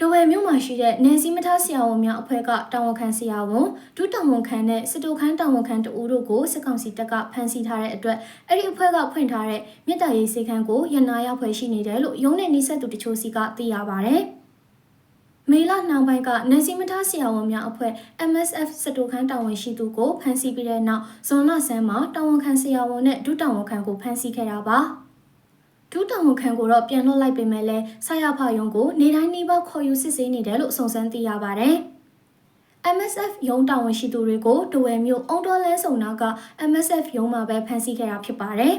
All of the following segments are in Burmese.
တဝယ်မြို့မှာရှိတဲ့နယ်စည်းမထားဆရာဝန်များအဖွဲ့ကတာဝန်ခံဆရာဝန်ဒုတာဝန်ခံနဲ့စစ်တိုခန်းတာဝန်ခံတဦးတို့ကိုစစ်ကောင်စီတပ်ကဖမ်းဆီးထားတဲ့အတွက်အဲ့ဒီအဖွဲ့ကဖွင့်ထားတဲ့မြစ်တာရေးစေခန်းကိုရန်နာရောက်ဖွယ်ရှိနေတယ်လို့ရုံးနဲ့နှိဆက်သူတချို့စီကသိရပါဗျ။မေလနှောင်းပိုင်းကနယ်စည်းမထားဆရာဝန်များအဖွဲ့ MSF စစ်တိုခန်းတာဝန်ရှိသူကိုဖမ်းဆီးပြီးတဲ့နောက်ဇွန်လဆန်းမှာတာဝန်ခံဆရာဝန်နဲ့ဒုတာဝန်ခံကိုဖမ်းဆီးခဲ့တာပါ။ ဒုတာဝန်ခံကိုတော့ပြန်လွှတ်လိုက်ပေမဲ့လည်းဆရာဖယုံကိုနေတိုင်းနေပေါခေါ်ယူစစ်ဆေးနေတယ်လို့စုံစမ်းသိရပါတယ်။ MSF ရုံးတာဝန်ရှိသူတွေကိုတဝယ်မြို့အုံတော်လဲဆုံနာက MSF ရုံးမှာပဲဖမ်းဆီးခဲ့တာဖြစ်ပါတယ်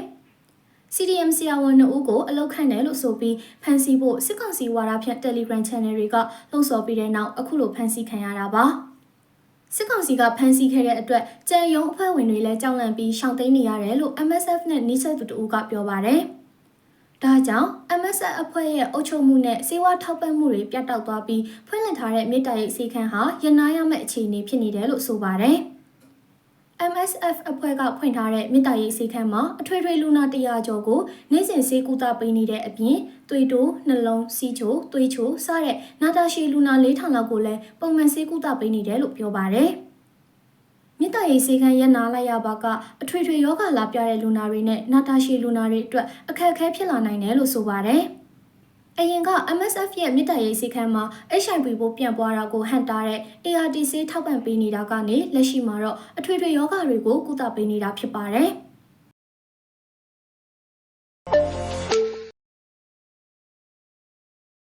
။ CDM ဆရာဝန်2ဦးကိုအလောက်ခံတယ်လို့ဆိုပြီးဖမ်းဆီးဖို့စစ်ကောင်စီဝါဒဖြန့် Telegram Channel တွေကလှုံ့ဆော်ပြီးတဲ့နောက်အခုလိုဖမ်းဆီးခံရတာပါ။စစ်ကောင်စီကဖမ်းဆီးခဲ့တဲ့အတွက်ကြံရုံအဖွဲ့ဝင်တွေလည်းကြောက်လန့်ပြီးရှောင်သိမ်းနေရတယ်လို့ MSF နဲ့နှိစက်သူတို့ကပြောပါတယ်။ ဒါကြောင့် MSF အဖွဲ့ရဲ့အုပ်ချုပ်မှုနဲ့စေဝါထောက်ပံ့မှုတွေပြတ်တောက်သွားပြီးဖွင့်လှစ်ထားတဲ့မြေတားရိတ်စီခန်းဟာရနာရမယ့်အခြေအနေဖြစ်နေတယ်လို့ဆိုပါတယ်။ MSF အဖွဲ့ကဖွင့်ထားတဲ့မြေတားရိတ်စီခန်းမှာအထွေထွေလူနာ100ကျော်ကိုနေ့စဉ်ဆေးကုသပေးနေတဲ့အပြင်သွေးတိုးနှလုံးစီးချိုသွေးချိုစတဲ့နာတာရှည်လူနာ4000လောက်ကိုလည်းပုံမှန်ဆေးကုသပေးနေတယ်လို့ပြောပါတယ်။ မြစ်တာရိတ်စေခန်းရက်နာလိုက်ရပါကအထွေထွေယောဂလာပြတဲ့လူနာတွေနဲ့နာတာရှည်လူနာတွေအတွက်အခက်အခဲဖြစ်လာနိုင်တယ်လို့ဆိုပါတယ်။အရင်က MSF ရဲ့မြစ်တာရိတ်စေခန်းမှာ HIV ပိုးပြန့်ပွားတာကိုဟန်တာတဲ့ ART ဆေးထောက်ပံ့ပေးနေတာကနေလက်ရှိမှာတော့အထွေထွေယောဂတွေကိုကုသပေးနေတာဖြစ်ပါတယ်။